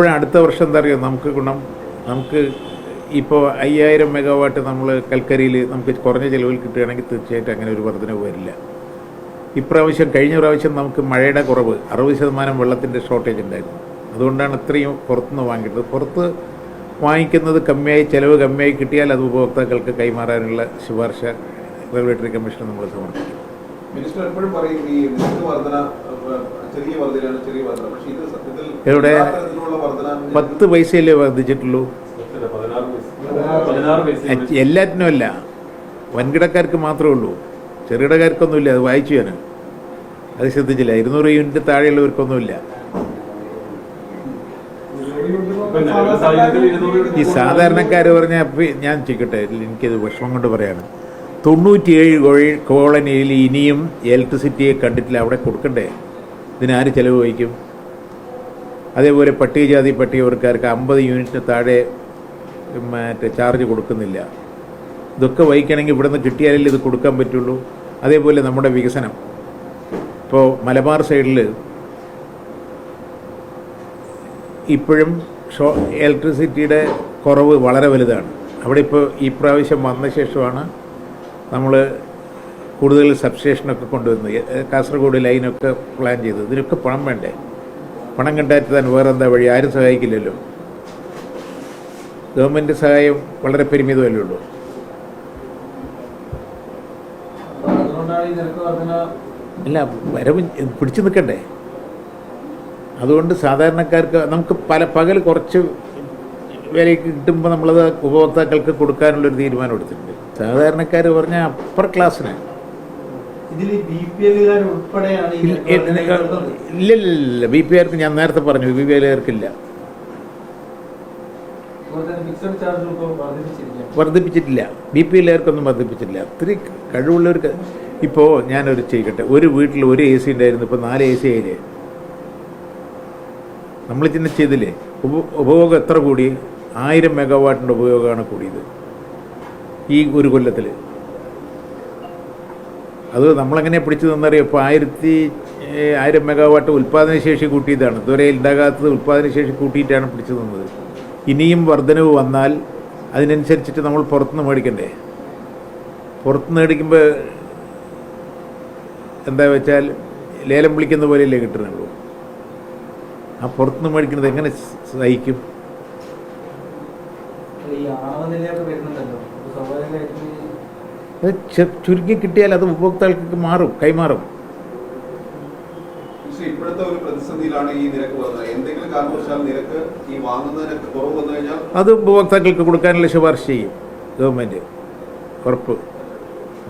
അപ്പോഴും അടുത്ത വർഷം എന്താ അറിയോ? നമുക്ക് ഗുണം നമുക്ക് ഇപ്പോൾ അയ്യായിരം മെഗാവാട്ട് നമ്മൾ കൽക്കരിയിൽ നമുക്ക് കുറഞ്ഞ ചിലവിൽ കിട്ടുകയാണെങ്കിൽ തീർച്ചയായിട്ടും അങ്ങനെ ഒരു വർധനവ് വരില്ല. ഇപ്രാവശ്യം കഴിഞ്ഞ പ്രാവശ്യം നമുക്ക് മഴയുടെ കുറവ് അറുപത് ശതമാനം വെള്ളത്തിന്റെ ഷോർട്ടേജ് ഉണ്ടായിരുന്നു. അതുകൊണ്ടാണ് ഇത്രയും പുറത്തുനിന്ന് വാങ്ങിയിട്ടത് പുറത്ത് വാങ്ങിക്കുന്നത് കമ്മിയായി ചിലവ് കമ്മിയായി കിട്ടിയാൽ അത് ഉപഭോക്താക്കൾക്ക് കൈമാറാനുള്ള ശുപാർശ റെഗുലേറ്ററി കമ്മീഷൻ നമ്മൾ സമർപ്പിക്കും. മിനിസ്റ്റർ എപ്പോഴും പറയും ഈ വർധന ഏഹ്, ചെറിയ ചെറിയ വർധന. പക്ഷേ ഇത് സത്യത്തിൽ എവിടെ? പത്ത് പൈസയല്ലേ വർദ്ധിച്ചിട്ടുള്ളൂ എല്ലാറ്റിനും അല്ല. വൻകിടക്കാർക്ക് മാത്രമേ ഉള്ളൂ. ചെറുകിടക്കാർക്കൊന്നുമില്ല അത് വായിച്ചു ഞാൻ. അത് ശ്രദ്ധിച്ചില്ല. ഇരുന്നൂറ് യൂണിറ്റ് താഴെയുള്ളവർക്കൊന്നുമില്ല. ഈ സാധാരണക്കാർ പറഞ്ഞ ഞാൻ ചിക്കട്ടെ എനിക്കത് വിഷമം കൊണ്ട് പറയാണ്. തൊണ്ണൂറ്റിയേഴ് കോഴി- കോളനിയിൽ ഇനിയും ഇലക്ട്രിസിറ്റിയെ കണ്ടിട്ടില്ല. അവിടെ കൊടുക്കണ്ടേ? ഇതിനാര് ചെലവ് വഹിക്കും? അതേപോലെ പട്ടികജാതി പട്ടികവർക്കാർക്ക് അമ്പത് യൂണിറ്റിന് താഴെ മറ്റേ ചാർജ് കൊടുക്കുന്നില്ല. ഇതൊക്കെ വഹിക്കണമെങ്കിൽ ഇവിടുന്ന് കിട്ടിയാലല്ലേ ഇത് കൊടുക്കാൻ പറ്റുള്ളൂ. അതേപോലെ നമ്മുടെ വികസനം. ഇപ്പോൾ മലബാർ സൈഡിൽ ഇപ്പോഴും ഷോ ഇലക്ട്രിസിറ്റിയുടെ കുറവ് വളരെ വലുതാണ്. അവിടെ ഇപ്പോൾ ഈ പ്രാവശ്യം വന്ന ശേഷമാണ് നമ്മൾ കൂടുതൽ സബ്സ്റ്റേഷനൊക്കെ കൊണ്ടുവന്ന്. കാസർഗോഡ് ലൈനൊക്കെ പ്ലാൻ ചെയ്തു. ഇതിനൊക്കെ പണം വേണ്ടേ? പണം കണ്ടെത്താൻ വേറെ എന്താ വഴി? ആരും സഹായിക്കില്ലല്ലോ. ഗവൺമെന്റ് സഹായം വളരെ പരിമിതമല്ലേ ഉള്ളൂ. അല്ല വരവ് പിടിച്ചു നിൽക്കണ്ടേ? അതുകൊണ്ട് സാധാരണക്കാർക്ക് നമുക്ക് പല പകൽ കുറച്ച് വിലയ്ക്ക് കിട്ടുമ്പോൾ നമ്മളത് ഉപഭോക്താക്കൾക്ക് കൊടുക്കാനുള്ളൊരു തീരുമാനം എടുത്തിട്ടുണ്ട്. സാധാരണക്കാർ പറഞ്ഞാൽ അപ്പർ ക്ലാസ്സിന് ഇല്ലില്ല ബി പി ആർക്ക് ഞാൻ നേരത്തെ പറഞ്ഞു ബി പി വർദ്ധിപ്പിച്ചിരിക്കുകയാണ് വർദ്ധിപ്പിച്ചിട്ടില്ല. ബി പി എല്ലാവർക്കൊന്നും വർദ്ധിപ്പിച്ചിട്ടില്ല. ഒത്തിരി കഴിവുള്ളവർക്ക് ഇപ്പോൾ ഞാനൊരു ചെയ്യട്ടെ. ഒരു വീട്ടിൽ ഒരു എ സി ഉണ്ടായിരുന്നു ഇപ്പോൾ നാല് എ സി ആയില്ലേ? നമ്മൾ ചിന്ന ചെയ്തില്ലേ? ഉപ ഉപഭോഗം എത്ര കൂടി? ആയിരം മെഗാവാട്ടിന്റെ ഉപയോഗമാണ് കൂടിയത്. ഈ ഒരു കൊല്ലത്തിൽ അത് നമ്മളെങ്ങനെ പിടിച്ചു നിന്നറിയോ ഇപ്പോൾ ആയിരത്തി ആയിരം മെഗാവാട്ട് ഉൽപ്പാദനശേഷി കൂട്ടിയതാണ്. ഇതുവരെ ഉണ്ടാകാത്തത് ഉൽപ്പാദനശേഷി കൂട്ടിയിട്ടാണ് പിടിച്ചു നിന്നത് ഇനിയും വർധനവ് വന്നാൽ അതിനനുസരിച്ചിട്ട് നമ്മൾ പുറത്തുനിന്ന് മേടിക്കണ്ടേ? പുറത്തുനിന്ന് മേടിക്കുമ്പോൾ എന്താ വെച്ചാൽ ലേലം വിളിക്കുന്ന പോലെയല്ലേ കിട്ടുന്നുള്ളൂ. ആ പുറത്തുനിന്ന് മേടിക്കുന്നത് എങ്ങനെ സഹിക്കും? ഈ ആണവനിലയൊക്കെ വരുന്നുണ്ടല്ലോ. ചുരുക്കി കിട്ടിയാൽ അത് ഉപഭോക്താക്കൾക്ക് മാറും കൈമാറും. പക്ഷേ ഇപ്പോഴത്തെ ഒരു പ്രതിസന്ധിയിലാണ് ഈ നിരക്ക് എന്തെങ്കിലും കാരണവശാൽ നിരക്ക് ഈ വാങ്ങുന്നതിനൊക്കെ കുറവ് വന്നു കഴിഞ്ഞാൽ അത് ഉപഭോക്താക്കൾക്ക് കൊടുക്കാനുള്ള ശുപാർശ ചെയ്യും ഗവൺമെന്റ്. ഉറപ്പ്.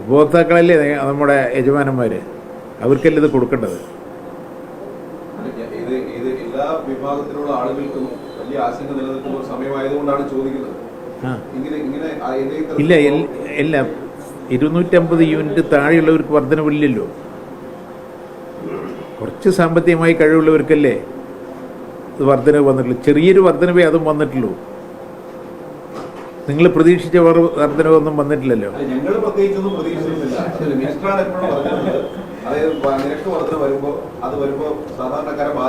ഉപഭോക്താക്കളല്ലേ നമ്മുടെ യജമാനന്മാര്? അവർക്കല്ലേ ഇത് കൊടുക്കേണ്ടത്? ഇത് ഇത് എല്ലാ വിഭാഗത്തിലുള്ള ആളുകൾക്കും വലിയ ആശങ്ക നിലനിൽക്കുന്ന ഒരു സമയമായതുകൊണ്ടാണ് ചോദിക്കുന്നത്. ഇങ്ങനെ ഇങ്ങനെ ഇല്ല ഇല്ല ഇരുന്നൂറ്റമ്പത് യൂണിറ്റ് താഴെയുള്ളവർക്ക് വർധനവില്ലല്ലോ. കുറച്ച് സാമ്പത്തികമായി കഴിവുള്ളവർക്കല്ലേ വർധന വന്നിട്ടുള്ളൂ. ചെറിയൊരു വർധനവേ അതും വന്നിട്ടുള്ളൂ. നിങ്ങൾ പ്രതീക്ഷിച്ച വർ- വർധനവൊന്നും വന്നിട്ടില്ലല്ലോ. ഞങ്ങൾ പ്രത്യേകിച്ചൊന്നും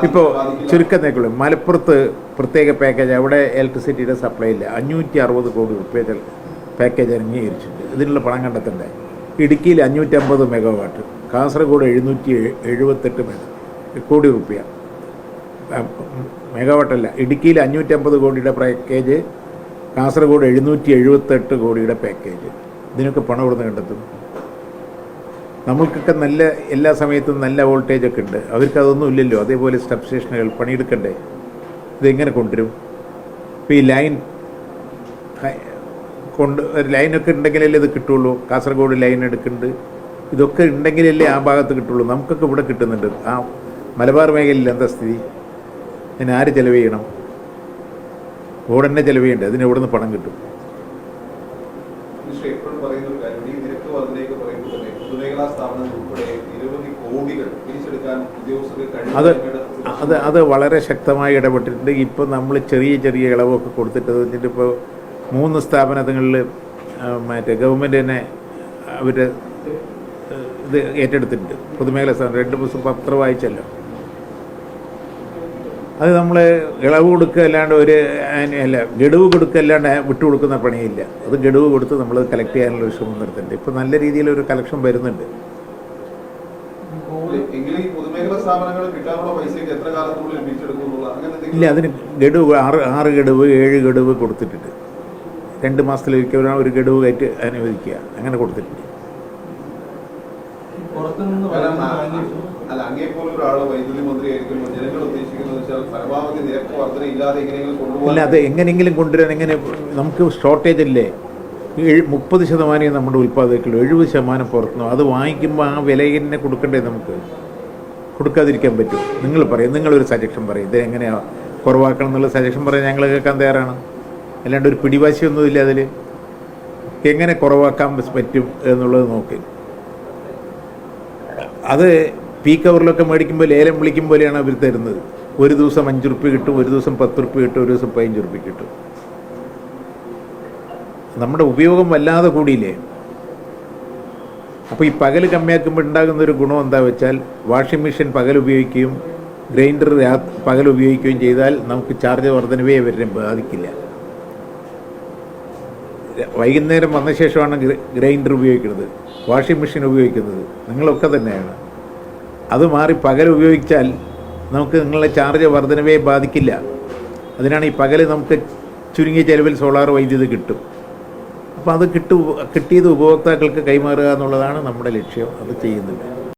ഇപ്പോൾ. ചുരുക്കം നേക്കുള്ളൂ മലപ്പുറത്ത് പ്രത്യേക പാക്കേജ് അവിടെ ഇലക്ട്രിസിറ്റിയുടെ സപ്ലൈ ഇല്ല. അഞ്ഞൂറ്റി അറുപത് കോടി റുപ്യ പാക്കേജ് അംഗീകരിച്ചിട്ടുണ്ട്. ഇതിനുള്ള പണം കണ്ടെത്തണ്ടേ? ഇടുക്കിയിൽ അഞ്ഞൂറ്റമ്പത് മെഗാവാട്ട് കാസർഗോഡ് എഴുന്നൂറ്റി എഴു- എഴുപത്തെട്ട് മെഗ കോടി റുപ്യ. മെഗാവാട്ടല്ല ഇടുക്കിയിൽ അഞ്ഞൂറ്റമ്പത് കോടിയുടെ പാക്കേജ് കാസർഗോഡ് എഴുന്നൂറ്റി എഴുപത്തെട്ട് കോടിയുടെ പാക്കേജ് ഇതിനൊക്കെ പണം ഇവിടുന്ന് കണ്ടെത്തും? നമ്മൾക്കൊക്കെ നല്ല എല്ലാ സമയത്തും നല്ല വോൾട്ടേജ് ഒക്കെ ഉണ്ട്. അവർക്ക് അതൊന്നും ഇല്ലല്ലോ. അതേപോലെ സബ് സ്റ്റേഷനുകൾ പണിയെടുക്കണ്ടേ? ഇതെങ്ങനെ കൊണ്ടുവരും? ഇപ്പോൾ ഈ ലൈൻ കൊണ്ട് ഒരു ലൈനൊക്കെ ഉണ്ടെങ്കിലല്ലേ ഇത് കിട്ടുള്ളൂ? കാസർഗോഡ് ലൈൻ എടുക്കുന്നുണ്ട്. ഇതൊക്കെ ഉണ്ടെങ്കിലല്ലേ ആ ഭാഗത്ത് കിട്ടുള്ളൂ. നമുക്കൊക്കെ ഇവിടെ കിട്ടുന്നുണ്ട്. ആ മലബാർ മേഖലയിൽ എന്താ സ്ഥിതി? അതിന് ആര് ചെലവ് ചെയ്യണം? ബോർഡ് തന്നെ ചെലവ് ചെയ്യണ്ടേ? അതിന് എവിടെ നിന്ന് പണം കിട്ടും? അത് അത് അത് വളരെ ശക്തമായി ഇടപെട്ടിട്ടുണ്ട്. ഇപ്പം നമ്മൾ ചെറിയ ചെറിയ ഇളവൊക്കെ കൊടുത്തിട്ട് എന്നിട്ട് ഇപ്പോൾ മൂന്ന് സ്ഥാപനങ്ങളിൽ മറ്റേ ഗവൺമെന്റ് തന്നെ അവരുടെ ഇത് ഏറ്റെടുത്തിട്ടുണ്ട്. പൊതുമേഖലാ സ്ഥാപനം. രണ്ട് ദിവസം പത്രം വായിച്ചല്ലോ. അത് നമ്മൾ ഇളവ് കൊടുക്കുക അല്ലാണ്ട് ഒരു അല്ല ഗഡുവ് കൊടുക്കുക അല്ലാണ്ട് വിട്ടു കൊടുക്കുന്ന പണിയില്ല. അത് ഗഡുവ് കൊടുത്ത് നമ്മൾ കളക്ട് ചെയ്യാനുള്ള ഒരു ശ്രമം നടത്തുന്നുണ്ട്. ഇപ്പം നല്ല രീതിയിലൊരു കളക്ഷൻ വരുന്നുണ്ട്. ഇല്ല അതിന് ഗഡുവ് ആറ് ആറ് ഗഡുവ് ഏഴ് ഗഡുവ് കൊടുത്തിട്ടുണ്ട്. രണ്ട് മാസത്തിലൊരിക്കൽ ഒരു ഗഡു കയറ്റി അനുവദിക്കുക. അങ്ങനെ കൊടുത്തിട്ടുണ്ട്. ഇല്ല അത് എങ്ങനെയെങ്കിലും കൊണ്ടുവരാൻ എങ്ങനെ നമുക്ക് ഷോർട്ടേജ് അല്ലേ? ഏഴ് മുപ്പത് ശതമാനം നമ്മുടെ ഉൽപ്പാദകത്തിൽ എഴുപത് ശതമാനം പുറത്തുനിന്ന് അത് വാങ്ങിക്കുമ്പോൾ ആ വില തന്നെ കൊടുക്കണ്ടേ നമുക്ക്? കൊടുക്കാതിരിക്കാൻ പറ്റും. നിങ്ങൾ പറയും. നിങ്ങളൊരു സജഷൻ പറയും. ഇത് എങ്ങനെയാണ് കുറവാക്കണം എന്നുള്ള സജഷൻ പറയാൻ ഞങ്ങൾ കേൾക്കാൻ തയ്യാറാണ്. അല്ലാണ്ട് ഒരു പിടിവാശിയൊന്നുമില്ല അതിൽ എങ്ങനെ കുറവാക്കാൻ പറ്റും എന്നുള്ളത് നോക്കി. അത് പീ കവറിലൊക്കെ മേടിക്കുമ്പോൾ ലേലം വിളിക്കും പോലെയാണ് അവർ തരുന്നത്. ഒരു ദിവസം അഞ്ച് റുപ്യ കിട്ടും ഒരു ദിവസം പത്ത് റുപ്യ കിട്ടും ഒരു ദിവസം പതിനഞ്ച് റുപ്യ കിട്ടും. നമ്മുടെ ഉപയോഗം വല്ലാതെ കൂടിയില്ലേ? അപ്പോൾ ഈ പകൽ കമ്മിയാക്കുമ്പോൾ ഉണ്ടാകുന്ന ഒരു ഗുണം എന്താ വെച്ചാൽ വാഷിംഗ് മെഷീൻ പകൽ ഉപയോഗിക്കുകയും ഗ്രൈൻഡർ പകൽ ഉപയോഗിക്കുകയും ചെയ്താൽ നമുക്ക് ചാർജ് വർധനവേ വരെ ബാധിക്കില്ല. വൈകുന്നേരം വന്ന ശേഷമാണ് ഗ്ര- ഗ്രൈൻഡർ ഉപയോഗിക്കുന്നത് വാഷിംഗ് മെഷീൻ ഉപയോഗിക്കുന്നത്. നിങ്ങളൊക്കെ തന്നെയാണ്. അത് മാറി പകൽ ഉപയോഗിച്ചാൽ നമുക്ക് നിങ്ങളുടെ ചാർജ് വർധനവേ ബാധിക്കില്ല. അതിനാണ് ഈ പകൽ നമുക്ക് ചുരുങ്ങിയ ചെലവിൽ സോളാർ വൈദ്യുതി കിട്ടും. അപ്പോൾ അത് കിട്ടു കിട്ടിയത് ഉപഭോക്താക്കൾക്ക് കൈമാറുക എന്നുള്ളതാണ് നമ്മുടെ ലക്ഷ്യം. അത് ചെയ്യുന്നുണ്ട്